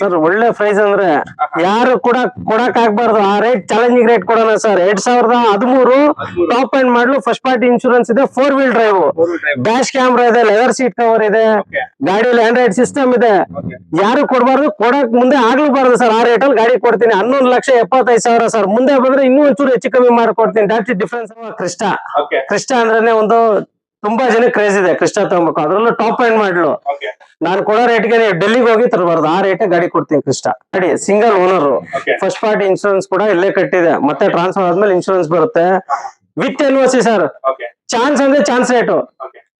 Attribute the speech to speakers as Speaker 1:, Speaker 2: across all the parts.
Speaker 1: Sir ಒಳ್ಳೆ price ಅಂದ್ರೆ ಯಾರು ಕೂಡ ಕೊಡಕ್ ಆಗ್ಬಾರ್ದು. ಆ ರೇಟ್ ಚಾಲೆಂಜಿಂಗ್ ರೇಟ್ ಕೊಡೋಣ ಸರ್. ಎರಡ್ ಸಾವಿರದ ಹದಿಮೂರು top and model first party insurance ಇದೆ four wheel drive dash camera ಇದೆ ಲೆದರ್ ಸೀಟ್ ಕವರ್ ಇದೆ. ಗಾಡಿಯಲ್ಲಿ ಆಂಡ್ರಾಯ್ಡ್ ಸಿಸ್ಟಮ್ ಇದೆ. ಯಾರು ಕೊಡಬಾರ್ದು? ಕೊಡಕ್ ಮುಂದೆ ಆಗ್ಲಬಾರ್ದು ಸರ್. ಆ ರೇಟ್ ಅಲ್ಲಿ ಗಾಡಿ ಕೊಡ್ತೀನಿ. ಹನ್ನೊಂದು ಲಕ್ಷ ಎಪ್ಪತ್ತೈದು ಸಾವಿರ ಸರ್. ಮುಂದೆ ಬಂದ್ರೆ ಇನ್ನೂ ಒಂಚೂರು ಹೆಚ್ಚು ಕಮ್ಮಿ ಮಾಡ್ಕೊಡ್ತೀನಿ. That difference Crysta
Speaker 2: Krishna?
Speaker 1: Crysta ಅಂದ್ರೆ ಒಂದು ತುಂಬಾ ಜನ ಕ್ರೇಜ್ ಇದೆ ಕೃಷ್ಣ ತಗೋಬೇಕು. ಅದ್ರಲ್ಲೂ ಟಾಪ್ ಅಂಡ್ ಮಾಡ್ಲು. ನಾನು ಕೊಡೋ ರೇಟ್ಗೆ ನೀವು ಡೆಲ್ಲಿಗೆ ಹೋಗಿ ತರಬಾರ್ದು. ಆ ರೇಟ್ ಗಾಡಿ ಕೊಡ್ತೀನಿ ಕೃಷ್ಣ. ನೋಡಿ single owner first party insurance ಕೂಡ ಇಲ್ಲೇ ಕಟ್ಟಿದೆ. ಮತ್ತೆ ಟ್ರಾನ್ಸ್ಫರ್ ಆದ್ಮೇಲೆ ಇನ್ಶೂರೆನ್ಸ್ ಬರುತ್ತೆ. With N C sir chance ಅಂದ್ರೆ ಚಾನ್ಸ್ ರೇಟು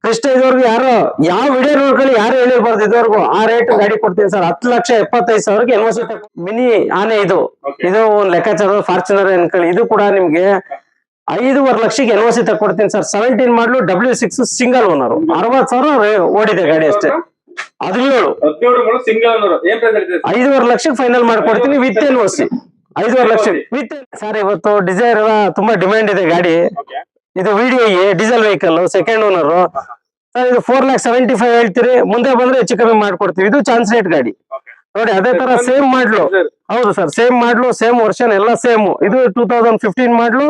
Speaker 2: ಕೃಷ್ಣ
Speaker 1: ಇದ್ರಿಗೂ ಇದುವರೆಗೂ ಯಾರು ಯಾವ ವಿಡಿಯೋ ನೋಡ್ಕೊಳ್ಳಿ ಯಾರು ಹೇಳಿರ್ಬಾರ್ದು ಇದುವರೆಗೂ ಆ ರೇಟ್ ಗಾಡಿ ಕೊಡ್ತೀನಿ ಸರ್ ಹತ್ತು ಲಕ್ಷ ಎಪ್ಪತ್ತೈದು ಸಾವಿರಕ್ಕೆ ಎನ್ ಸಿ ಮಿನಿ ಆನೆ ಇದು. ಇದು ಒಂದ್ ಲೆಕ್ಕಾಚಾರ ಫಾರ್ಚುನರ್ ಅನ್ಕೊಳ್ಳಿ. ಇದು ಕೂಡ ನಿಮ್ಗೆ ಐದೂವರೆ ಲಕ್ಷಕ್ಕೆ N O C ತಗೊಡ್ತೀನಿ sir. Seventeen model W six single owner ಅರವತ್ ಸಾವಿರ ಓಡಿದೆ ಗಾಡಿ ಅಷ್ಟೇ. ಹದಿನೇಳು. ಐದೂವರೆ ಲಕ್ಷಕ್ಕೆ ಫೈನಲ್ ಮಾಡ್ಕೊಡ್ತೀನಿ ವಿತ್ ಎನ್ ಸಿ ಐದೂವರೆ ಲಕ್ಷ ವಿತ್ ಸರ್ ಇವತ್ತು ಡಿಸೈರ್ ತುಂಬಾ ಡಿಮ್ಯಾಂಡ್ ಇದೆ ಗಾಡಿ. ಇದು VDI diesel vehicle second owner sir ಇದು ಫೋರ್ ಲ್ಯಾಕ್ ಸೆವೆಂಟಿ ಫೈವ್ ಹೇಳ್ತೀರಿ. ಮುಂದೆ ಬಂದ್ರೆ ಹೆಚ್ಚು ಕಮ್ಮಿ ಮಾಡ್ಕೊಡ್ತೀವಿ. ಇದು ಚಾನ್ಸ್ ರೇಟ್ ಗಾಡಿ. ನೋಡಿ ಅದೇ ತರ ಸೇಮ್ ಮಾಡ್ಲು ಹೌದು sir same model same version ಎಲ್ಲ ಸೇಮ್ ಇದು two thousand fifteen model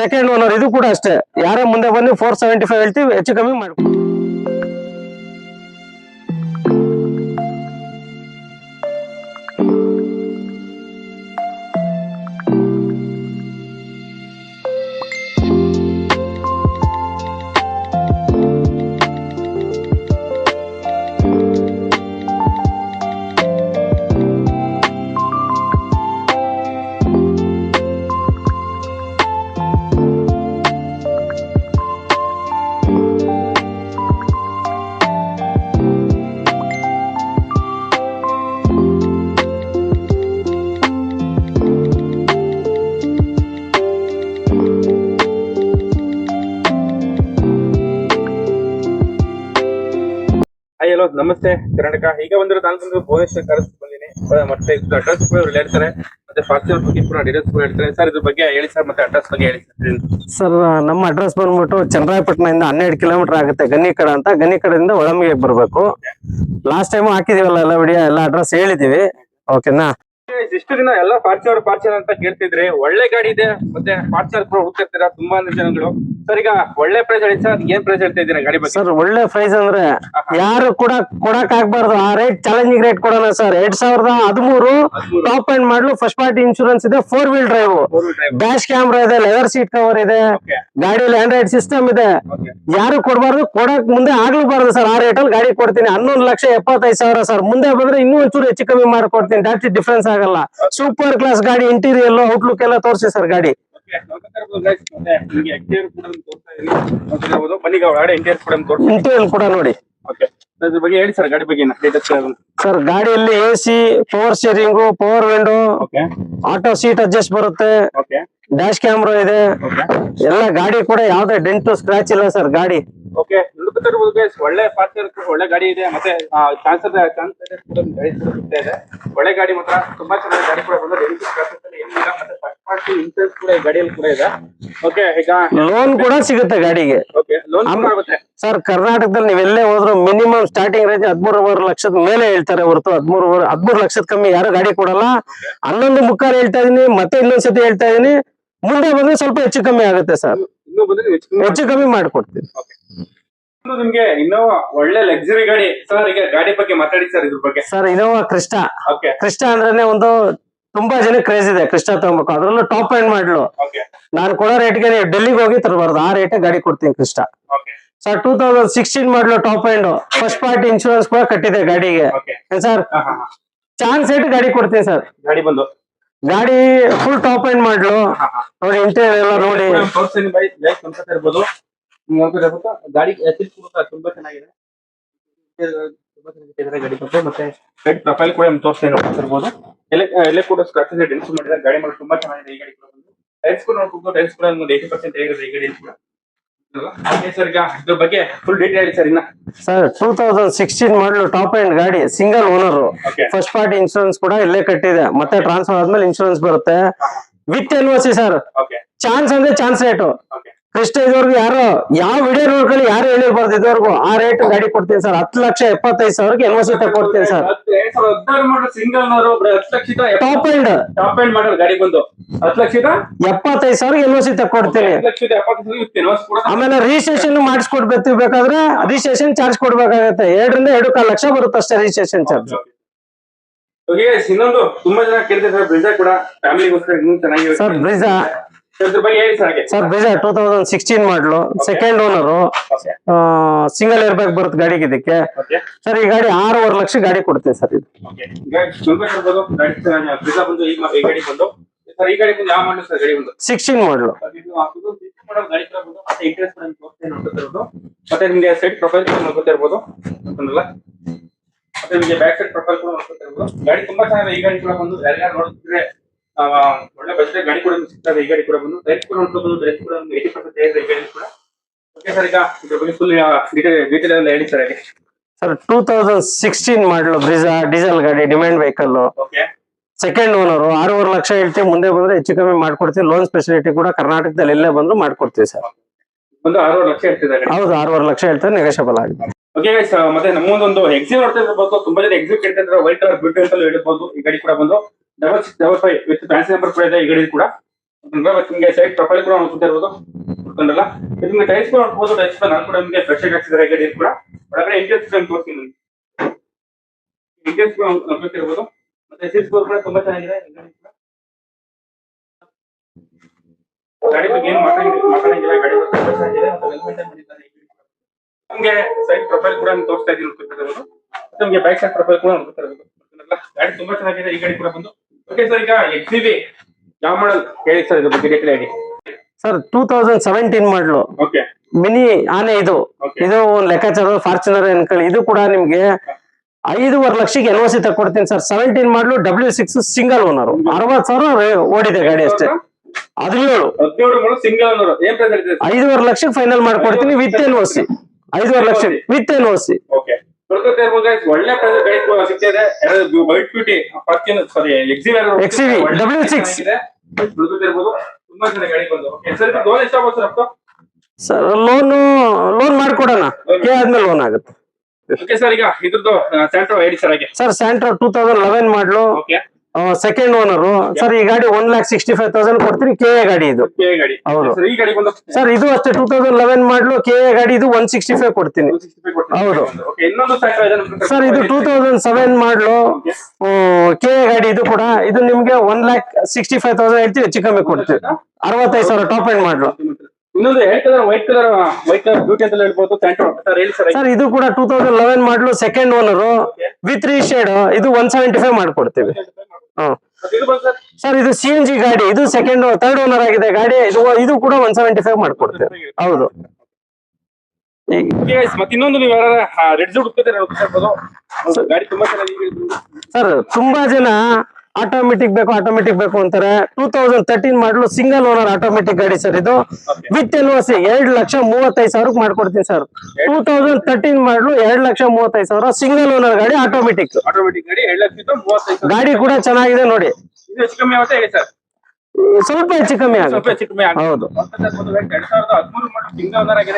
Speaker 1: second owner ಇದು ಕೂಡ ಅಷ್ಟೇ. ಯಾರೇ ಮುಂದೆ ಬಂದು ಫೋರ್ ಸೆವೆಂಟಿ ಫೈವ್ ಹೇಳ್ತೀವಿ, ಹೆಚ್ಚು ಕಮ್ಮಿ ಮಾಡ್ಕೊ
Speaker 2: ಕರ್ನಾಟಕ. ಈಗ ಬಂದಿರೋ ನಾನು ಬಂದು ಭುವನೇಶ್ವರ ಕರೆಸ್ ಬಂದಿನಿ ಮತ್ತೆ ಅಡ್ರೆಸ್ ಕೂಡ ಇವ್ರು ಹೇಳ್ತಾರೆ. ಮತ್ತೆ ಫಾರ್ಚೂನರ್ ಬಗ್ಗೆ ಕೂಡ ಡೀಟೇಲ್ಸ್ ಕೂಡ ಹೇಳ್ತಾರೆ. ಸರ್ ಇದ್ರ ಬಗ್ಗೆ ಹೇಳಿ ಸರ್ ಮತ್ತೆ ಅಡ್ರೆಸ್ ಬಗ್ಗೆ ಹೇಳಿ ಸರ್.
Speaker 1: ಸರ್ ನಮ್ಮ ಅಡ್ರೆಸ್ ಬಂದ್ಬಿಟ್ಟು ಚನ್ನರಾಯಪಟ್ಟಣದಿಂದ ಹನ್ನೆರಡು ಕಿಲೋಮೀಟರ್ ಆಗುತ್ತೆ ಗನ್ನಿಕಡ ಅಂತ. ಗನ್ನಿಕಡದಿಂದ ಒಳಮಿಗೆ ಬರಬೇಕು. ಲಾಸ್ಟ್ ಟೈಮ್ ಹಾಕಿದೀವಲ್ಲ ಎಲ್ಲ ವಿಡಿಯೋ ಎಲ್ಲ ಅಡ್ರೆಸ್ ಹೇಳಿದೀವಿ. ಓಕೆನಾ
Speaker 2: ಇಷ್ಟು ದಿನ ಎಲ್ಲ ಫಾರ್ಚರ್ ಫಾರ್ಚರ್ ಅಂತ ಕೇಳ್ತಿದ್ರೆ ಒಳ್ಳೆ ಗಾಡಿ ಇದೆ. ಮತ್ತೆ ಫಾರ್ಚರ್ ಕೂಡ ಹುಡುಕ್ತಿರ್ತೀರಾ ತುಂಬಾ ಜನಗಳು. ಸರ್ ಈಗ ಒಳ್ಳೆ ಪ್ರೈಸ್ ಹೇಳಿ ಸರ್ ಏನ್ ಪ್ರೈಸ್ ಹೇಳ್ತಾ ಇದ್ದೀರಾ ಗಾಡಿ ಬಗ್ಗೆ?
Speaker 1: ಸರ್ ಒಳ್ಳೆ ಪ್ರೈಸ್ ಅಂದ್ರೆ ಯಾರು ಕೂಡ ಕೊಡಕ್ ಆಗ್ಬಾರ್ದು. ಆ ರೇಟ್ ಚಾಲೆಂಜಿಂಗ್ ರೇಟ್ ಕೊಡೋಣ ಸರ್. ಎರಡ್ ಸಾವಿರದ ಹದಿಮೂರು top and model first party insurance ಇದೆ four wheel drive dash camera ಇದೆ ಲೆದರ್ ಸೀಟ್ ಕವರ್ ಇದೆ. ಗಾಡಿಯಲ್ಲಿ ಆಂಡ್ರಾಯ್ಡ್ ಸಿಸ್ಟಮ್ ಇದೆ. ಯಾರು ಕೊಡಬಾರ್ದು? ಕೊಡಕ್ ಮುಂದೆ ಆಗ್ಲೂಬಾರ್ದು ಸರ್. ಆ ರೇಟ್ ಅಲ್ಲಿ ಗಾಡಿ ಕೊಡ್ತೀನಿ. ಹನ್ನೊಂದು ಲಕ್ಷ ಎಪ್ಪತ್ತೈದು ಸಾವಿರ ಸರ್. ಮುಂದೆ ಬಂದ್ರೆ ಇನ್ನೂ ಒಂಚೂರು ಹೆಚ್ಚು ಕಮ್ಮಿ ಮಾಡ್ಕೊಡ್ತೀನಿ. ಜಾಸ್ತಿ ಡಿಫ್ರೆನ್ಸ್ ಆಗಲ್ಲ. ಸೂಪರ್ ಕ್ಲಾಸ್ ಗಾಡಿ ಇಂಟೀರಿಯರ್ ಔಟ್ಲುಕ್ ಎಲ್ಲ ತೋರಿಸಿ ಸರ್ ಗಾಡಿ.
Speaker 2: ಕೂಡ ಇಂಟೀರಿಯರ್
Speaker 1: ನೋಡಿ
Speaker 2: ಬಗ್ಗೆ ಹೇಳಿ ಸರ್ ಗಾಡಿ ಬಗ್ಗೆ
Speaker 1: ಸರ್ ಗಾಡಿಯಲ್ಲಿ A C power steering power window auto seat adjust ಬರುತ್ತೆ. ಡ್ಯಾಶ್ ಕ್ಯಾಮ್ರಾ ಇದೆ. ಎಲ್ಲ ಗಾಡಿ ಕೂಡ ಯಾವ್ದೇ ಡೆಂಟು ಸ್ಕ್ರಾಚ್ ಇಲ್ಲ ಸರ್ ಗಾಡಿ.
Speaker 2: ಓಕೆ. ಒಳ್ಳೆ ಪಾರ್ಟ್ನರ್ ಒಳ್ಳೆ ಗಾಡಿ ಇದೆ ಮತ್ತೆ ಚಾನ್ಸ್ ಗಾಡಿ ಇದೆ. ಒಳ್ಳೆ ಗಾಡಿ ಮಾತ್ರ ತುಂಬಾ ಚೆನ್ನಾಗಿ ಗಾಡಿ ಕೂಡ ಬಂದ್ರೆ ಏನಿಲ್ಲ ಮತ್ತೆ ಫಸ್ಟ್ ಪಾರ್ಟಿ ಇನ್ಸೂರೆನ್ಸ್ ಕೂಡ ಈ ಗಾಡಿಯಲ್ಲಿ ಕೂಡ ಇದೆ. ಓಕೆ ಈಗ
Speaker 1: ಲೋನ್ ಕೂಡ ಸಿಗುತ್ತೆ ಗಾಡಿಗೆ.
Speaker 2: ಓಕೆ ಲೋನ್ ಆಗುತ್ತೆ.
Speaker 1: ಸರ್ ಕರ್ನಾಟಕದಲ್ಲಿ ನೀವೆಲ್ಲೇ ಹೋದ್ರು ಮಿನಿಮಮ್ ಸ್ಟಾರ್ಟಿಂಗ್ ರೇಂಜ್ ಹದಿಮೂರುವರೆ ಲಕ್ಷದ ಮೇಲೆ ಹೇಳ್ತಾರೆ ಹೊರತು ಹದ್ಮೂರು ಹದಿಮೂರು ಲಕ್ಷದ ಕಮ್ಮಿ ಯಾರು ಗಾಡಿ ಕೊಡಲ್ಲ. ಹನ್ನೊಂದು ಮುಕ್ಕಾಲು ಹೇಳ್ತಾ ಇದೀನಿ ಮತ್ತೆ ಇನ್ನೊಂದ್ಸತಿ ಹೇಳ್ತಾ ಇದೀನಿ. ಮುಂದೆ ಬಂದ್ರೆ ಸ್ವಲ್ಪ ಹೆಚ್ಚು ಕಮ್ಮಿ ಆಗುತ್ತೆ ಸರ್.
Speaker 2: ಹೆಚ್ಚು ಕಮ್ಮಿ
Speaker 1: ಮಾಡ್ಕೊಡ್ತೀವಿ.
Speaker 2: ನಿಮ್ಗೆ ಇನ್ನೋವಾ ಒಳ್ಳೆ ಲಕ್ಸುರಿ ಗಾಡಿ ಸರ್ ಈಗ ಗಾಡಿ ಬಗ್ಗೆ ಮಾತಾಡಿ ಸರ್ ಇದ್ರ ಬಗ್ಗೆ.
Speaker 1: ಸರ್ ಇನೋವಾ
Speaker 2: ಕೃಷ್ಣ
Speaker 1: ಕೃಷ್ಣ ಅಂದ್ರೆ ಒಂದು ತುಂಬಾ ಜನ ಕ್ರೇಜ್ ಇದೆ ಕೃಷ್ಣ ತಗೋಬೇಕು. ಅದ್ರಲ್ಲೂ ಟಾಪ್ ಎಂಡ್ ಮಾಡ್ಲು. ನಾನು ಕೊಡೋ ರೇಟ್ಗೆ ನೀವು ಡೆಲ್ಲಿಗೆ ಹೋಗಿ ತರಬಾರ್ದು. ಆ ರೇಟ್ ಗಾಡಿ ಕೊಡ್ತೀನಿ
Speaker 2: Krishna
Speaker 1: sir two thousand sixteen model top end first party insurance ಕೂಡ ಕಟ್ಟಿದೆ ಗಾಡಿಗೆ. ಸರ್. ಚಾನ್ಸ್ ಇಟ್ಟು ಗಾಡಿ ಕೊಡ್ತೀನಿ ಸರ್
Speaker 2: ಗಾಡಿ ಬಂದು.
Speaker 1: ಗಾಡಿ ಫುಲ್ ಟಾಪ್ ಅಂಡ್ ಮಾಡ್ಲು ನೋಡಿ ಇಂಟೀರಿಯರ್ ಎಲ್ಲ ನೋಡಿ.
Speaker 2: ಕೂಡ ತೋರ್ಸ್ತೀನಿ ಬೈ ಲೈಕ್ ನೋಡ್ತಾ ಇರ್ಬೋದು. ನೀವು ನೋಡ್ತಾ ಇರ್ಬೋದು ಗಾಡಿ ಕೂಡ ತುಂಬಾ ಚೆನ್ನಾಗಿದೆ. ತುಂಬಾ ಚೆನ್ನಾಗಿದೆ ಗಾಡಿ ಬಗ್ಗೆ. ಮತ್ತೆ ಪ್ರೊಫೈಲ್ ಕೂಡ ನಿಮ್ಗೆ ತೋರಿಸ್ತೀನಿ ನೋಡ್ತಾ ಇರ್ಬೋದು. ಎಲ್ಲ ಎಲ್ಲ ಕೂಡ ಸ್ಕ್ರಾಚಸ್ ಡೆನ್ಸ್ ಮಾಡಿದ್ದಾರೆ. ಗಾಡಿ ಮಾಡಿ ತುಂಬಾ ಚೆನ್ನಾಗಿದೆ ಈ ಗಾಡಿ ಕೂಡ ಬಂದು. ಟೈರ್ಸ್ ಕೂಡ ನೋಡ್ಬೋದು. ಟೈರ್ಸ್ ಕೂಡ ಒಂದು ಏಯ್ಟಿ ಪರ್ಸೆಂಟ್ ಹೇಗಿದೆ ಈ ಗಾಡಿ ಕೂಡ. ಸರ್ ಈಗ ಇದ್ರ ಬಗ್ಗೆ ಫುಲ್ ಡೀಟೇಲ್ ಹೇಳಿ ಸರ್ ಇನ್ನ.
Speaker 1: Sir two thousand sixteen model top end ಗಾಡಿ single owner first party insurance ಕೂಡ ಇಲ್ಲೇ ಕಟ್ಟಿದೆ. ಮತ್ತೆ ಟ್ರಾನ್ಸ್ಫರ್ ಆದ್ಮೇಲೆ ಇನ್ಶೂರೆನ್ಸ್ ಬರುತ್ತೆ. With N C sir. Chance ಅಂದ್ರೆ ಚಾನ್ಸ್ ರೇಟು ಕೃಷ್ಣ ಇದ್ರಿಗೂ ಯಾರು ಯಾವ ವಿಡಿಯೋ ನೋಡ್ಕೊಳ್ಳಿ ಯಾರು ಹೇಳಿರ್ಬಾರ್ದು ಇದ್ರಿಗೂ ಆ ರೇಟ್ ಗಾಡಿ ಕೊಡ್ತೀನಿ ಸರ್. ಹತ್ತು ಲಕ್ಷ ಎಪ್ಪತ್ತೈದು ಸಾವಿರಕ್ಕೆ ಎನ್ ಸಿ ಕೊಡ್ತೀನಿ sir.
Speaker 2: Single
Speaker 1: top end
Speaker 2: top end ಗಾಡಿ ಬಂದು. ಹತ್ತು ಲಕ್ಷದ
Speaker 1: ಎಪ್ಪತ್ತೈದು ಸಾವಿರ ಎನ್ ಸಿ ಕೊಡ್ತೀನಿ. ಆಮೇಲೆ ರಿಜಿಸ್ಟ್ರೇಷನ್ ಮಾಡಿಸ್ಕೊಡ್ಬೇಕು ಬೇಕಾದ್ರೆ ರಿಜಿಸ್ಟ್ರೇಷನ್ ಚಾರ್ಜ್ ಕೊಡ್ಬೇಕಾಗತ್ತೆ. ಎರಡರಿಂದ ಎರಡು ಕಾಲು ಲಕ್ಷ ಬರುತ್ತೆ ಅಷ್ಟೇ ರಿಜಿಸ್ಟ್ರೇಷನ್ ಚಾರ್ಜ್
Speaker 2: ಇನ್ನೊಂದು ತುಂಬಾ ಜನ ಕೇಳ್ತಿದ್ದಾರೆ. ಬ್ರಿಜಾ ಕೂಡ ಫ್ಯಾಮಿಲಿಗೋಸ್ಕರ ಇನ್ನೂ ಚೆನ್ನಾಗಿ
Speaker 1: ಸರ್ ಬ್ರಿಜಾ
Speaker 2: ಸರ್
Speaker 1: ಬೇಜಾರ್ two thousand sixteen model. Second owner single air bag ಬರುತ್ತೆ ಗಾಡಿಗೆ ಇದಕ್ಕೆ. ಸರ್ ಈ ಗಾಡಿ ಆರೂವರೆ ಲಕ್ಷ ಗಾಡಿ ಕೊಡ್ತೀನಿ ಸರ್ ಇದು.
Speaker 2: ಓಕೆ ಈಗ ಸ್ವಲ್ಪ ಇರ್ಬೋದು ಗಾಡಿ ಬಂದು ಈ ಈ ಗಾಡಿ ಬಂದು ಸರ್ ಈ ಗಾಡಿ ಬಂದು ಯಾವ ಮಾಡಲ್ ಸರ್ ಗಾಡಿ ಬಂದು?
Speaker 1: Sixteen model.
Speaker 2: ಮತ್ತೆ ನಿಮ್ಗೆ ಸೈಡ್ ಪ್ರೊಫೈಲ್ ಮತ್ತೆ ನಿಮಗೆ ಬ್ಯಾಕ್ ಸೈಡ್ ಪ್ರೊಫೈಲ್ ಕೂಡ ನೋಡ್ಕೊತಿರ್ಬೋದು ಗಾಡಿ ತುಂಬಾ ಚೆನ್ನಾಗಿದೆ. ಈ ಗಾಡಿ ಕೂಡ ಬಂದು ಎಲ್ಲ ನೋಡ್ತಿದ್ರೆ ಆ, ಒಳ್ಳೆ ಬಜೆಟ್ ಗಾಡಿ ಕೂಡ ಸಿಗ್ತದೆ. ಈ ಗಾಡಿ ಕೂಡ ಬಂದು ಟೈರ್ಸ್ ಕೂಡ ಒಂದು ಟೈರ್ಸ್ ಕೂಡ ಒಂದು ಏಯ್ಟಿ ಪರ್ಸೆಂಟ್ ಇದೆ ಗಾಡಿ ಕೂಡ. ಓಕೆ ಸರ್ ಈಗ ಇದ್ರ ಬಗ್ಗೆ ಫುಲ್ ಡೀಟೇಲ್ ಡೀಟೇಲ್ ಎಲ್ಲ ಹೇಳಿ ಸರ್ ಅಲ್ಲಿ
Speaker 1: sir two thousand sixteen model Brezza diesel ಗಾಡಿ demand vehicle
Speaker 2: okay
Speaker 1: second owner ಆರೂವರೆ ಲಕ್ಷ ಹೇಳ್ತೀವಿ ಮುಂದೆ ಬಂದ್ರೆ ಹೆಚ್ಚು ಕಮ್ಮಿ ಮಾಡ್ಕೊಡ್ತೀವಿ. ಲೋನ್ ಫೆಸಿಲಿಟಿ ಕೂಡ ಕರ್ನಾಟಕದಲ್ಲಿ ಎಲ್ಲೇ ಬಂದ್ರು ಮಾಡ್ಕೊಡ್ತೀವಿ ಸರ್
Speaker 2: ಒಂದು ಆರೂವರೆ ಲಕ್ಷ ಹೇಳ್ತಿದ್ದಾರೆ
Speaker 1: ಹೌದು ಆರೂವರೆ ಲಕ್ಷ ಹೇಳ್ತಾರೆ ನೆಗೋಷಿಯಬಲ್ ಆಗಿದೆ.
Speaker 2: ಓಕೆ ಗೈಸ್ ಮತ್ತೆ ನಮ್ಮೊಂದೊಂದು ಎಕ್ಸಿವ್ ನೋಡ್ತಾ ಇರ್ಬೋದು. ತುಂಬಾ ಜನ ಎಕ್ಸಿವ್ ಕೇಳ್ತಾ ಇದ್ರೆ. ವೈಟ್ ಕಲರ್ ಬ್ಲೂ ಅಂತ ಹೇಳ್ಬೋದು ಈ ಗಾಡಿ ಕೂಡ ಬಂದು double six double five with fancy number ಕೂಡ ಇದೆ ಈ ಗಾಡಿ ಕೂಡ. ಮತ್ತೆ ನಿಮಗೆ ಸೈಡ್ ಪ್ರೊಫೈಲ್ ಕೂಡ ನೋಡ್ತಾ ಇರ್ಬೋದು ನೋಡ್ಕೊಂಡಲ್ಲ ಇದು ನಿಮಗೆ ಟೈಲ್ಸ್ ಕೂಡ ನೋಡ್ಬೋದು ಟೈಲ್ಸ್ ಕೂಡ ನಾನು ಕೂಡ ನಿಮಗೆ ಫ್ರೆಶ್ ಆಗಿ ಹಾಕ್ಸಿದ್ದಾರೆ ಈ ಗಾಡಿ ಕೂಡ. ಒಳಗಡೆ ಇಂಟೀರಿಯರ್ಸ್ ಕೂಡ ತೋರಿಸ್ತೀನಿ ಕೂಡ ನೋಡ್ತಾ ಇರ್ಬೋದು ಮತ್ತೆ ಕೂಡ ತುಂಬಾ ಚೆನ್ನಾಗಿದೆ ಈ ಗಾಡಿ ಬಗ್ಗೆ ಏನು ಮಾತಾಡಂಗಿಲ್ಲ. ಗಾಡಿ ಸೈಡ್ ಪ್ರೊಫೈಲ್ ಕೂಡ. ತೋರಿಸ್ತಾ ಇದ್ದೀನಿ. ಮತ್ತೆ ನಮ್ಗೆ ಬ್ಯಾಕ್ ಸೈಡ್ ಪ್ರೊಫೈಲ್ ಕೂಡ ಗಾಡಿ ತುಂಬಾ ಚೆನ್ನಾಗಿದೆ. ಈ ಗಾಡಿ ಕೂಡ ಬಂದು. ಓಕೆ ಸರ್ ಈಗ ಎಕ್ಸಿಬಿ ಯಾವ ಮಾಡಲ್ ಹೇಳಿ ಸರ್ ಇದ್ರ ಬಗ್ಗೆ ಡೀಟೇಲ್ ಹೇಳಿ.
Speaker 1: Sir two thousand seventeen model
Speaker 2: okay
Speaker 1: mini ಆನೆ ಇದು. ಇದು ಒಂದ್ ಲೆಕ್ಕಾಚಾರ ಫಾರ್ಚುನರ್ ಅನ್ಕೊಳ್ಳಿ ಇದು ಕೂಡ ನಿಮ್ಗೆ ಐದೂವರೆ ಲಕ್ಷಕ್ಕೆ N C ತಗೊಡ್ತೀನಿ sir seventeen model W six single owner ಅರವತ್ ಸಾವಿರ ಓಡಿದೆ ಗಾಡಿ ಅಷ್ಟೇ. ಹದಿನೇಳು.
Speaker 2: ಸಿಂಗಲ್
Speaker 1: ಐದೂವರೆ ಲಕ್ಷಕ್ಕೆ ಫೈನಲ್ ಮಾಡ್ಕೊಡ್ತೀನಿ ವಿತ್ ಎನ್ ಓ ಸಿ ಐದೂವರೆ lakh with N
Speaker 2: O C ಇರ್ಬೋದು ಒಳ್ಳೆ ಪ್ರೈಸ್ ಗಾಡಿ ಸಿಗ್ತಿದೆ. White beauty Fortuner sorry XUV
Speaker 1: XUV, W6.
Speaker 2: ನೋಡ್ಕೊತಾ ಇರ್ಬೋದು. ತುಂಬಾ ಚೆನ್ನಾಗಿ ಗಾಡಿ ಬಂದು ಓಕೆ ಸರ್ ಲೋನ್ ಎಷ್ಟಾಗುತ್ತೆ ಸರ್
Speaker 1: ಸರ್ ಲೋನ್ ಲೋನ್ ಮಾಡ್ಕೊಡೋಣ. ಕೆ ಆದ್ಮೇಲೆ ಲೋನ್ ಆಗುತ್ತೆ.
Speaker 2: ಓಕೆ ಸರ್ ಈಗ ಇದ್ರದ್ದು ಸ್ಯಾಂಟ್ರೋ ಹೇಳಿ ಸರ್ ಹಾಗೆ.
Speaker 1: Sir Santro two thousand eleven model.
Speaker 2: Okay
Speaker 1: second owner sir ಈ ಗಾಡಿ one lakh sixty five thousand ಕೊಡ್ತೀನಿ ಕೆ ಎ ಗಾಡಿ ಇದು. ಹೌದು. ಸರ್ ಇದು ಅಷ್ಟೇ two thousand eleven model K A ಗಾಡಿ ಇದು ಒನ್ ಸಿಕ್ಸ್ಟಿ ಫೈವ್ ಕೊಡ್ತೀನಿ. ಹೌದು. ಸರ್ ಇದು two thousand seven model K A ಗಾಡಿ ಇದು ಕೂಡ ಇದು ನಿಮ್ಗೆ one lakh sixty five thousand ಹೇಳ್ತೀವಿ ಹೆಚ್ಚು ಕಮ್ಮಿ ಕೊಡ್ತೀವಿ. ಅರವತ್ತೈದು ಸಾವಿರ ಟಾಪ್ ಎಂಡ್ ಮಾಡ್ಲು
Speaker 2: ಇನ್ನೊಂದು colour white colour white colour beauty ಅಂತ ಹೇಳ್ಬೋದು. ಸೆಂಟ್ರ್ ಸರ್ ಹೇಳಿ ಸರ್
Speaker 1: ಸರ್ ಇದು ಕೂಡ two thousand eleven model second owner with shade ಇದು ಒನ್ ಸೆವೆಂಟಿ ಫೈವ್ ಮಾಡ್ಕೊಡ್ತೀವಿ
Speaker 2: ಸರ್.
Speaker 1: ಇದು ಸಿ ಎನ್ ಜಿ ಗಾಡಿ. ಇದು ಸೆಕೆಂಡ್ ಥರ್ಡ್ ಓನರ್ ಆಗಿದೆ ಗಾಡಿ. ಇದು ಇದು ಕೂಡ ಒನ್ ಸೆವೆಂಟಿ ಫೈವ್ ಮಾಡ್ಕೊಡ್ತೇವೆ. ಹೌದು.
Speaker 2: ಮತ್ತೆ ಇನ್ನೊಂದು ನೀವು ಯಾರ ರೆಡ್ ಹೌದು, ಗಾಡಿ ತುಂಬಾ ಚೆನ್ನಾಗಿ
Speaker 1: ಸರ್ ತುಂಬಾ ಜನ ಆಟೋಮೆಟಿಕ್ ಬೇಕು ಆಟೋಮೆಟಿಕ್ ಬೇಕು ಅಂತಾರೆ. Two thousand thirteen model single owner automatic ಗಾಡಿ ಸರ್ ಇದು. ವಿತ್ ಎನ್ ಸಿ ಎರಡ್ ಲಕ್ಷ ಮೂವತ್ತೈದು ಸಾವಿರಕ್ಕೆ ಮಾಡ್ಕೊಡ್ತೀನಿ ಸರ್. ಟೂ ತೌಸಂಡ್ ತರ್ಟೀನ್ ಮಾಡಲು ಎರಡ್ ಲಕ್ಷ ಮೂವತ್ತೈದು ಸಾವಿರ ಸಿಂಗಲ್ ಓನರ್ ಗಾಡಿ ಆಟೋಮೆಟಿಕ್
Speaker 2: ಗಾಡಿ
Speaker 1: ಕೂಡ ಚೆನ್ನಾಗಿದೆ ನೋಡಿ. ಸ್ವಲ್ಪ ಹೆಚ್ಚು ಕಮ್ಮಿ
Speaker 2: ಸ್ವಲ್ಪ
Speaker 1: ಆಗುತ್ತೆ. ಹೌದು.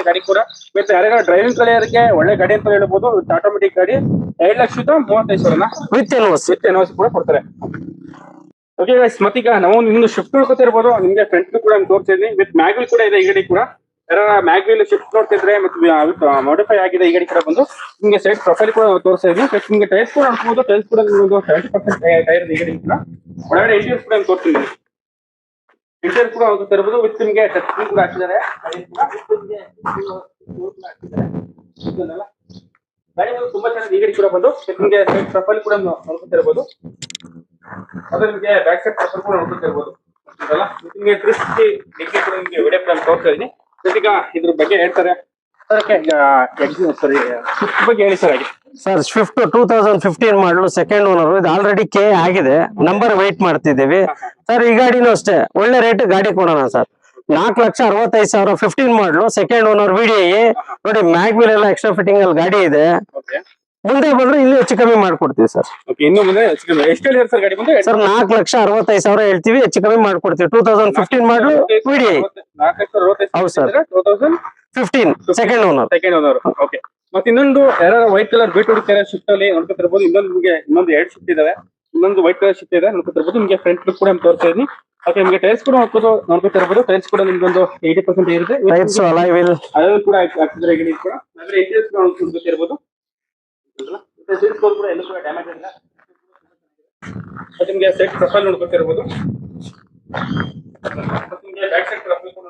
Speaker 2: ಗಾಡಿ ಕೂಡ. ಮತ್ತೆ ಯಾರ್ಯಾರು ಡ್ರೈವಿಂಗ್ ಕಲಿಯೋದಕ್ಕೆ ಒಳ್ಳೆ ಗಾಡಿ ಅಂತ ಹೇಳ್ಬೋದು ಆಟೋಮೆಟಿಕ್ ಗಾಡಿ ಎರಡ್ ಲಕ್ಷದ ಮೂವತ್ತೈದು ಸಾವಿರ
Speaker 1: with N C.
Speaker 2: With NOC ಕೂಡ ಕೊಡ್ತಾರೆ. ಓಕೆ ಗೈಸ್ ಮತ್ತೀಗ ನಾವು ನಿಮ್ದು ಶಿಫ್ಟ್ ನೋಡ್ಕೊತಿರ್ಬೋದು. ನಿಮ್ಗೆ ಫ್ರಂಟ್ ಕೂಡ ನಾನು ತೋರಿಸಿದ್ವಿ ವಿತ್ ಮ್ಯಾಗ್ವಿಲ್ ಕೂಡ ಇದೆ ಈ ಗಾಡಿ ಕೂಡ. ಯಾರ ಮ್ಯಾಗ್ವಿಲ್ ಶಿಫ್ಟ್ ನೋಡ್ತಿದ್ರೆ ಮತ್ತೆ ಮಾಡಿಫೈ ಆಗಿದೆ ಈ ಗಾಡಿ ಕೂಡ ಬಂದು. ನಿಮ್ಗೆ ಸೈಡ್ ಪ್ರೊಫೈಲ್ ಕೂಡ ತೋರಿಸ್ತಾ ಇದ್ವಿ ಪ್ಲಸ್ ನಿಮ್ಗೆ ಟೈರ್ಸ್ ಕೂಡ ನೋಡ್ಬೋದು. ಟೈರ್ಸ್ ಕೂಡ ನಿಮ್ಗೆ ಸೆವೆಂಟಿ ಪರ್ಸೆಂಟ್ ಟೈರ್ ಈ ಗಾಡಿ ಕೂಡ. ಒಳಗಡೆ ಇಂಟೀರಿಯರ್ಸ್ ಕೂಡ ನಾನು ತೋರಿಸ್ತೀನಿ ಕೂಡ ಹೌದು ತರಬಹುದು ವಿತ್ ನಿಮ್ಗೆ ಟಚ್ ಸ್ಕ್ರೀನ್ ಕೂಡ ಹಾಕಿದ್ದಾರೆ. ತುಂಬಾ ಚೆನ್ನಾಗಿ ಈಗಡಿ ಗಾಡಿ ಕೂಡ ಬಂದು ನಿಮ್ಗೆ ಪ್ರೊಫೈಲ್ ಕೂಡ ಅದ್ರ ಬ್ಯಾಕ್ ಸೈಡ್ ಪ್ರೊಫೈಲ್ ಕೂಡ ನೋಡ್ಕೊತಾ ಇರ್ಬೋದು. ಅಲ್ಲ ನಿಮಗೆ ಸಿಕ್ಸ್ಟಿ ಡಿಗ್ರಿ ಕೂಡ ನಿಮಗೆ ವಿಡಿಯೋ ತೋರಿಸ್ತಾ ಇದೀನಿ ಈಗ ಇದ್ರ ಬಗ್ಗೆ ಹೇಳ್ತಾರೆ. ಸರಿ ಬಗ್ಗೆ ಹೇಳಿ ಸರ್ ಹಾಗೆ.
Speaker 1: Sir Swift two thousand fifteen model second owner ಇದು ಆಲ್ರೆಡಿ ಕೆ ಆಗಿದೆ. ನಂಬರ್ ವೈಟ್ ಮಾಡ್ತಿದ್ದೀವಿ. ಸರ್ ಈ ಗಾಡಿನೂ ಅಷ್ಟೇ. ಒಳ್ಳೆ ರೇಟ್ ಗಾಡಿ ಕೊಡೋಣ ಸರ್. ನಾಲ್ಕು ಲಕ್ಷ ಅರವತ್ತೈದು ಸಾವಿರ ಫಿಫ್ಟೀನ್ ಮಾಡಲು ಸೆಕೆಂಡ್ ಓನರ್ ವಿಡಿ ನೋಡಿ ಮ್ಯಾಗ್ವಿಲ್ ಎಲ್ಲ ಎಕ್ಸ್ಟ್ರಾ ಫಿಟ್ಟಿಂಗ್ ಅಲ್ಲಿ ಗಾಡಿ ಇದೆ. ಮುಂದೆ ಬಂದ್ರೆ ಇಲ್ಲಿ ಹೆಚ್ಚು ಕಮ್ಮಿ ಮಾಡ್ಕೊಡ್ತೀವಿ ಸರ್.
Speaker 2: ಇನ್ನು ಮುಂದೆ ಸರ್
Speaker 1: ನಾಲ್ಕು ಲಕ್ಷ ಅರವತ್ತೈದು ಸಾವಿರ ಹೇಳ್ತೀವಿ. ಹೆಚ್ಚು ಕಮ್ಮಿ ಮಾಡ್ಕೊಡ್ತೀವಿ. Two thousand fifteen model VDI ಹೌದು
Speaker 2: sir.
Speaker 1: Fifteen second owner
Speaker 2: second owner okay ಮತ್ತೆ ಇನ್ನೊಂದು ಯಾರು ವೈಟ್ ಕಲರ್ ಬೀಟ್ ಹೊಡಿತಾರೆ ಶಿಫ್ಟ್ ಅಲ್ಲಿ ನೋಡ್ಕೊತಿರ್ಬೋದು. ಇನ್ನೊಂದು ನಿಮಗೆ ಇನ್ನೊಂದು ಎರಡು ಶಿಫ್ಟ್ ಇದಾವೆ. ಇನ್ನೊಂದು ವೈಟ್ ಕಲರ್ ಶಿಫ್ಟ್ ಇದೆ ನೋಡ್ಕೊತಿರ್ಬೋದು. ನಿಮಗೆ ಫ್ರಂಟ್ ಲುಕ್ ಕೂಡ ತೋರಿಸ್ತಾ ಇದ್ದೀನಿ. ಓಕೆ ನಿಮಗೆ ಟೈರ್ಸ್ ಕೂಡ ನೋಡ್ಬೋದು ನೋಡ್ಕೊತಿರ್ಬೋದು. ಟೈರ್ಸ್ ಕೂಡ ನಿಮ್ಗೆ ಒಂದು ಏಯ್ಟಿ ಪರ್ಸೆಂಟ್ ಇರುತ್ತೆ ಕೂಡ ಹಾಕಿದ್ರೆ ಈಗ ಕೂಡ. ಆದ್ರೆ ಇಂಟೀರಿಯರ್ಸ್ ಕೂಡ ನೋಡ್ಕೊತಿರ್ಬೋದು. ಕೂಡ ಎಲ್ಲೂ ಕೂಡ ಡ್ಯಾಮೇಜ್ ಇಲ್ಲ ಮತ್ತೆ ನಿಮಗೆ ಸೆಟ್ ಪ್ರೊಫೈಲ್ ನೋಡ್ಕೊತಿರ್ಬೋದು. ನಿಮಗೆ ಬ್ಯಾಕ್ ಸೈಡ್ ಪ್ರೊಫೈಲ್ ಕೂಡ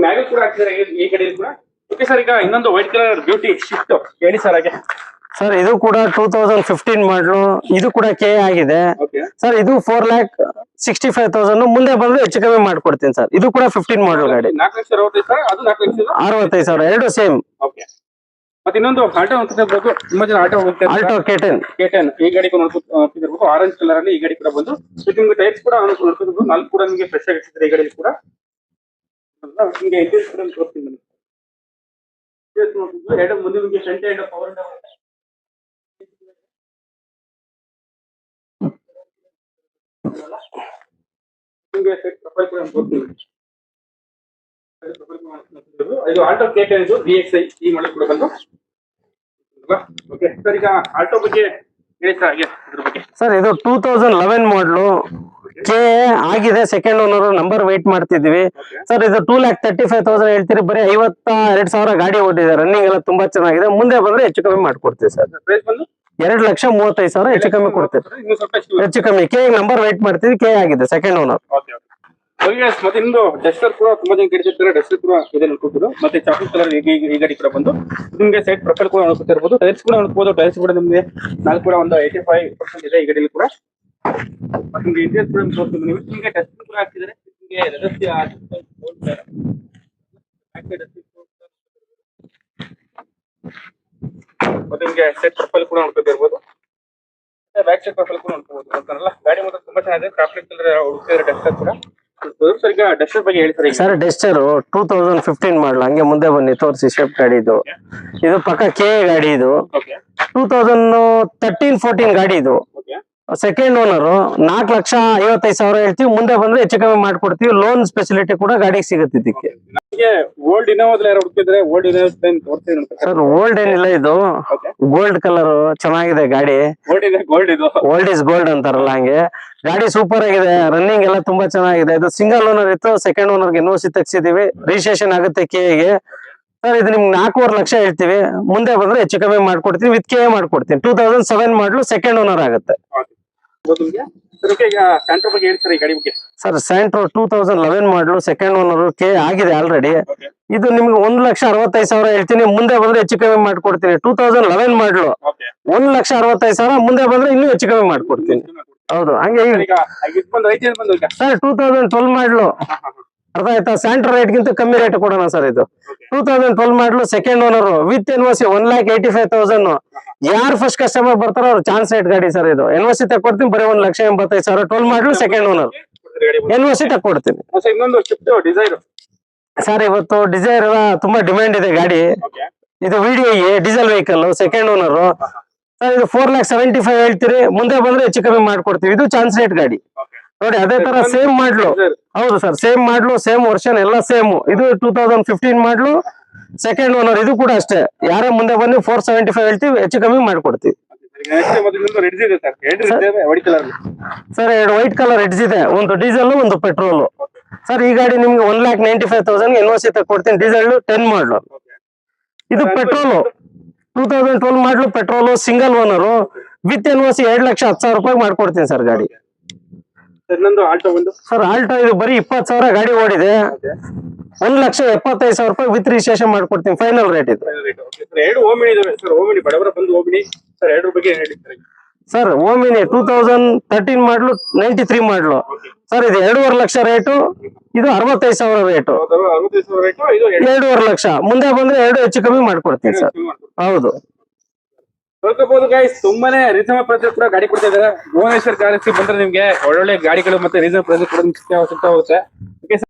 Speaker 2: ಮ್ಯಾಗಲ್ ಕೂಡ ಈ- ಕಡೆ ಕೂಡ ಓಕೆ ಸರ್ ಈಗ ಇನ್ನೊಂದು ವೈಟ್ ಕಲರ್ ಬ್ಯೂಟಿ ಶಿಫ್ಟ್ ಹೇಳಿ ಸರ್ ಹಾಗೆ
Speaker 1: ಸರ್ ಇದು ಕೂಡ ಟೂ ತೌಸಂಡ್ ಫಿಫ್ಟೀನ್ ಮಾಡಲು ಇದು ಕೂಡ ಕೆ ಆಗಿದೆ. ಸರ್ ಇದು four lakh sixty five thousand ಮುಂದೆ ಬಂದ್ರೆ ಹೆಚ್ಚು ಕಮ್ಮಿ ಮಾಡ್ಕೊಡ್ತೀನಿ ಸರ್ ಇದು ಕೂಡ ಫಿಫ್ಟೀನ್ ಮಾಡಲ್ ಗಾಡಿ.
Speaker 2: ಅರವತ್ತೈದು
Speaker 1: ಸಾವಿರ ಎರಡು ಸೇಮ್
Speaker 2: ಓಕೆ ಮತ್ತೆ ಇನ್ನೊಂದು ಆಟೋ ಹೋಗ್ತಿರ್ಬೇಕು ತುಂಬಾ ಜನ ಆಟೋ ಹೋಗ್ತಾರೆ
Speaker 1: ಕೆಟೆನ್
Speaker 2: ಕೇಟನ್ ಈ ಗಾಡಿ ಕೂಡ ಆರೆಂಜ್ ಕಲರ್ ಅಲ್ಲಿ ಈ ಗಾಡಿ ಕೂಡ ಬಂದು ಮತ್ತೆ ನಿಮ್ಗೆ ಟೈರ್ಸ್ ಕೂಡ ನೋಡ್ಕೊಂಡು ನಾಲ್ಕು ಕೂಡ ನಿಮಗೆ ಫ್ರೆಶ್ ಆಗಿ ಸಿಗ್ತದೆ ಈ ಗಾಡಿ ಕೂಡ. ನಿಮ್ಗೆ ಕೂಡ ತೋರಿಸ್ತೀನಿ ಬನ್ನಿ. ಎರಡು ಮುಂದೆ ನಿಮಗೆ ಫ್ರಂಟ್ ಎಂಡ್ ಪವರ್ ನಿಮಗೆ ಸೆಟ್ ಪ್ರೊಫೈಲ್ ಕೂಡ ತೋರಿಸ್ತೀನಿ. ಇದು ಆಲ್ಟೋ ಕೇಟನ್ ಇದು ಬಿ ಎಕ್ಸ್ ಐ ಈ ಮಾಡಲ್ ಕೂಡ ಬಂದು ಸರ್ ಈಗ ಆಲ್ಟೋ ಬಗ್ಗೆ ಹೇಳಿ ಸರ್ ಹಾಗೆ ಅದ್ರ ಬಗ್ಗೆ.
Speaker 1: ಸರ್ ಇದು two thousand eleven model K ಆಗಿದೆ ಸೆಕೆಂಡ್ ಓನರ್ ನಂಬರ್ ವೇಟ್ ಮಾಡ್ತಿದ್ವಿ ಸರ್ ಇದು two lakh thirty five thousand ಹೇಳ್ತೀರಿ ಬರೀ ಐವತ್ತ ಎರಡ್ ಸಾವಿರ ಗಾಡಿ ಓಡಿದೆ ರನ್ನಿಂಗ್ ಎಲ್ಲ ತುಂಬಾ ಚೆನ್ನಾಗಿದೆ. ಮುಂದೆ ಬಂದ್ರೆ ಹೆಚ್ಚು ಕಮ್ಮಿ ಮಾಡ್ಕೊಡ್ತೀವಿ ಸರ್ ಎರಡು ಲಕ್ಷ ಮೂವತ್ತೈದು ಸಾವಿರ ಹೆಚ್ಚು ಕಮ್ಮಿ ಕೊಡ್ತೀವಿ. ಹೆಚ್ಚು ಕಮ್ಮಿ. ಕೆ ನಂಬರ್ ವೇಟ್ ಮಾಡ್ತೀವಿ ಕೆ ಆಗಿದೆ ಸೆಕೆಂಡ್ ಓನರ್
Speaker 2: ಮತ್ತೆ ಇಂದು ಡಸ್ಟರ್ ಕೂಡ ತುಂಬಾ ಜನ ಕೇಳಿರ್ತಾರೆ ಡಸ್ಟರ್ ಕೂಡ ಇದೆ ನೋಡ್ಕೊತಿದ್ರು ಮತ್ತೆ ಚಾಕ್ಲೇಟ್ ಕಲರ್ ಈ ಗಾಡಿ ಕೂಡ ಬಂದು. ನಿಮಗೆ ಸೈಡ್ ಪ್ರೊಫೈಲ್ ಕೂಡ ನೋಡ್ಕೊತಿರ್ಬೋದು ಟೈಲ್ಸ್ ಕೂಡ ನೋಡ್ಬೋದು ಟೈಲ್ಸ್ ಕೂಡ ನಿಮಗೆ ನಾಲ್ಕು ಕೂಡ ಒಂದು ಏಯ್ಟಿ ಫೈವ್ ಪರ್ಸೆಂಟ್ ಇದೆ ಈ ಗಾಡಿಯಲ್ಲಿ ಕೂಡ. ಮತ್ತೆ ನಿಮಗೆ ಇಂಟೀರಿಯರ್ ಕೂಡ ತೋರಿಸ್ತೀನಿ. ನೀವು ನಿಮಗೆ ಟೆಸ್ಟ್ ಕೂಡ ಹಾಕ್ತಿದ್ದಾರೆ ನಿಮಗೆ ರಸ್ತೆ ಮತ್ತೆ ನಿಮಗೆ ಸೆಟ್ ಪ್ರೊಫೈಲ್ ಕೂಡ ನೋಡ್ಕೊತಿರ್ಬೋದು ಬ್ಯಾಕ್ ಸೈಡ್ ಪ್ರೊಫೈಲ್ ಕೂಡ ನೋಡ್ಕೋಬಹುದು ಗಾಡಿ ಮಾತ್ರ ತುಂಬಾ ಚೆನ್ನಾಗಿದೆ. ಕ್ರಾಫ್ಟ್ ಕಲರ್ ಹುಡುಕ್ತಿದ್ರೆ ಡಸ್ಟರ್ ಕೂಡ. ನೋಡ್ಬೋದು. ಸರ್ ಈಗ ಡಸ್ಟರ್ ಬಗ್ಗೆ ಹೇಳಿ ಸರ್ ಈಗ.
Speaker 1: Sir Duster two thousand fifteen model ಹಂಗೆ ಮುಂದೆ ಬನ್ನಿ ತೋರಿಸಿ ಶೇಪ್ ಗಾಡಿ ಇದು. ಇದು ಪಕ್ಕ ಕೆ ಗಾಡಿ ಇದು.
Speaker 2: Okay
Speaker 1: two thousand thirteen fourteen ಗಾಡಿ ಇದು. ಸೆಕೆಂಡ್ ಓನರ್ ನಾಲ್ಕು ಲಕ್ಷ ಐವತ್ತೈದು ಸಾವಿರ ಹೇಳ್ತೀವಿ ಮುಂದೆ ಬಂದ್ರೆ ಹೆಚ್ಚು ಕಮ್ಮಿ ಮಾಡ್ಕೊಡ್ತೀವಿ ಲೋನ್ ಫೆಸಿಲಿಟಿ ಕೂಡ ಗಾಡಿಗೆ ಸಿಗುತ್ತೆ ಇದಕ್ಕೆ.
Speaker 2: ಓಲ್ಡ್
Speaker 1: ಸರ್ ಓಲ್ಡ್ ಏನಿಲ್ಲ ಇದು. ಗೋಲ್ಡ್ ಕಲರ್ ಚೆನ್ನಾಗಿದೆ ಗಾಡಿ. ಓಲ್ಡ್ ಇಸ್ ಗೋಲ್ಡ್ ಅಂತಾರಲ್ಲ ಹಂಗೆ. ಗಾಡಿ ಸೂಪರ್ ಆಗಿದೆ ರನ್ನಿಂಗ್ ಎಲ್ಲ ತುಂಬಾ ಚೆನ್ನಾಗಿದೆ. ಇದು ಸಿಂಗಲ್ ಓನರ್ ಇತ್ತು ಸೆಕೆಂಡ್ ಓನರ್ಗೆ ನೋಸಿ ತೆಗ್ಸಿದೀವಿ. ರಿಜಿಸ್ಟ್ರೇಷನ್ ಆಗುತ್ತೆ ಕೆ ಗೆ. ಸರ್ ಇದು ನಿಮ್ಗೆ ನಾಲ್ಕೂವರೆ ಲಕ್ಷ ಹೇಳ್ತೀವಿ. ಮುಂದೆ ಬಂದ್ರೆ ಹೆಚ್ಚು ಕಮ್ಮಿ ಮಾಡ್ಕೊಡ್ತೀವಿ ವಿತ್ ಕೆ ಮಾಡ್ಕೊಡ್ತೀನಿ. Two thousand seven model second owner ಆಗುತ್ತೆ.
Speaker 2: Sir
Speaker 1: Santro two thousand eleven model second owner K ಆಗಿದೆ ಆಲ್ರೆಡಿ ಇದು ನಿಮ್ಗೆ ಒಂದ್ ಲಕ್ಷ ಅರವತ್ತೈದು ಸಾವಿರ ಹೇಳ್ತೀನಿ ಮುಂದೆ ಬಂದ್ರೆ ಹೆಚ್ಚು ಕಮ್ಮಿ ಮಾಡ್ಕೊಡ್ತೀನಿ. ಟೂ ತೌಸಂಡ್ ಲೆವೆನ್ ಮಾಡ್ಲು ಒಂದ್ ಲಕ್ಷ ಅರವತ್ತೈದು ಸಾವಿರ ಮುಂದೆ ಬಂದ್ರೆ ಇನ್ನೂ ಹೆಚ್ಚು ಕಮ್ಮಿ ಮಾಡ್ಕೊಡ್ತೀನಿ. ಹೌದು ಹಂಗೆ ಸರ್ ಟೂ ತೌಸಂಡ್ ಟ್ವೆಲ್ ಮಾಡಲು ಅರ್ಥ ಆಯ್ತಾ? ಸ್ಯಾಂಟ್ರೋ ರೇಟ್ ಗಿಂತ ಕಮ್ಮಿ ರೇಟ್ ಕೊಡೋಣ ಸರ್ ಇದು. Two thousand twelve model second owner with N C one lakh eighty five thousand ಯಾರು ಫಸ್ಟ್ ಕಸ್ಟಮರ್ ಬರ್ತಾರೋ ಅವ್ರು ಚಾನ್ಸ್ ರೇಟ್ ಗಾಡಿ ಸರ್ ಇದು. ಎನ್ ಸಿ ತಕ್ಕೊಡ್ತೀನಿ ಬರೀ ಒಂದ್ ಲಕ್ಷ ಎಂಬತ್ತೈದು ಸಾವಿರ toll model second owner
Speaker 2: N
Speaker 1: N C ತಕ್ಕೊಡ್ತೀನಿ.
Speaker 2: Sir
Speaker 1: ಇವತ್ತು ಡಿಸೈರ್ ತುಂಬಾ ಡಿಮ್ಯಾಂಡ್ ಇದೆ ಗಾಡಿ. ಇದು VDI diesel vehicle second owner sir ಇದು ಫೋರ್ ಲ್ಯಾಕ್ ಸೆವೆಂಟಿ ಫೈವ್ ಹೇಳ್ತೀರಿ ಮುಂದೆ ಬಂದ್ರೆ ಹೆಚ್ಚು ಕಮ್ಮಿ ಮಾಡ್ಕೊಡ್ತೀವಿ. ಇದು ಚಾನ್ಸ್ ರೇಟ್ ಗಾಡಿ. ನೋಡಿ ಅದೇ ತರ ಸೇಮ್ ಮಾಡ್ಲು. ಹೌದು sir same model same version ಎಲ್ಲ ಸೇಮ್ ಇದು two thousand fifteen model. Second owner ಇದು ಕೂಡ ಅಷ್ಟೇ. ಯಾರೋ ಮುಂದೆ ಬಂದು ಫೋರ್ ಸೆವೆಂಟಿ ಫೈವ್ ಹೇಳ್ತೀವಿ ಹೆಚ್ಚು ಕಮ್ಮಿ ಮಾಡ್ಕೊಡ್ತೀವಿ.
Speaker 2: ಸರ್ ಎರಡು ವೈಟ್ ಕಲರ್
Speaker 1: ಹೆಡ್ಸ್ ಇದೆ. ಒಂದು ಡೀಸೆಲ್ ಒಂದು ಪೆಟ್ರೋಲ್ ಸರ್ ಈ ಗಾಡಿ ನಿಮ್ಗೆ one lakh ninety five thousand N C ಕೊಡ್ತೀನಿ. ಡೀಸೆಲ್ ಟೆನ್ ಮಾಡ್ಲು ಇದು petrol two thousand twelve model petrol single owner with N C ಎರಡ್ ಲಕ್ಷ ಹತ್ತು ಸಾವಿರ ರೂಪಾಯಿ ಮಾಡ್ಕೊಡ್ತೀನಿ ಸರ್ ಗಾಡಿ.
Speaker 2: ಇನ್ನೊಂದು ಆಲ್ಟೋ
Speaker 1: ಸರ್ ಆಲ್ಟೋ ಇದು ಬರೀ ಇಪ್ಪತ್ತು ಸಾವಿರ ಗಾಡಿ ಓಡಿದೆ. ಒಂದ್ ಲಕ್ಷ ಎಪ್ಪತ್ತೈದು ಸಾವಿರ ರೂಪಾಯಿ ವಿತ್ ರಿಜಿಸ್ಟ್ರೇಷನ್ ಮಾಡ್ಕೊಡ್ತೀನಿ ಫೈನಲ್ ರೇಟ್ ಇದು.
Speaker 2: ಸರ್ ಎರಡು ಓಮಿನಿ ಇದಾವೆ. ಸರ್ ಓಮಿನಿ ಬಡವರ ಬಂದು ಓಮಿನಿ ಸರ್ ಎರಡ್ರ ಬಗ್ಗೆ ಹೇಳಿ sir
Speaker 1: sir Omni two thousand thirteen model ninety three model sir ಇದು ಎರಡೂವರೆ ಲಕ್ಷ ರೇಟು ಇದು ಅರವತ್ತೈದು ಸಾವಿರ ರೇಟು
Speaker 2: ಅರವತ್ತೈದು ಸಾವಿರ ರೇಟು ಇದು ಎರಡು
Speaker 1: ಎರಡೂವರೆ ಲಕ್ಷ. ಮುಂದೆ ಬಂದ್ರೆ ಎರಡು ಹೆಚ್ಚು ಕಮ್ಮಿ ಮಾಡ್ಕೊಡ್ತೀನಿ ಸರ್ ಹೌದು.
Speaker 2: ನೋಡ್ಕೋಬಹುದು ಗೈಸ್ ತುಂಬಾನೇ ರೀಸನಬಲ್ ಪ್ರೈಸ್ ಕೂಡ ಗಾಡಿ ಕೊಡ್ತಾ ಇದ್ದಾರೆ. ಭುವನೇಶ್ವರ್ ಗ್ಯಾಲಕ್ಸಿ ಬಂದ್ರೆ ನಿಮ್ಗೆ ಒಳ್ಳೊಳ್ಳೆ ಗಾಡಿಗಳು ಮತ್ತೆ ರೀಸನಬಲ್ ಪ್ರೈಸ್ ಕೂಡ ಸಿಗ್ತಾ ಹೋಗುತ್ತೆ.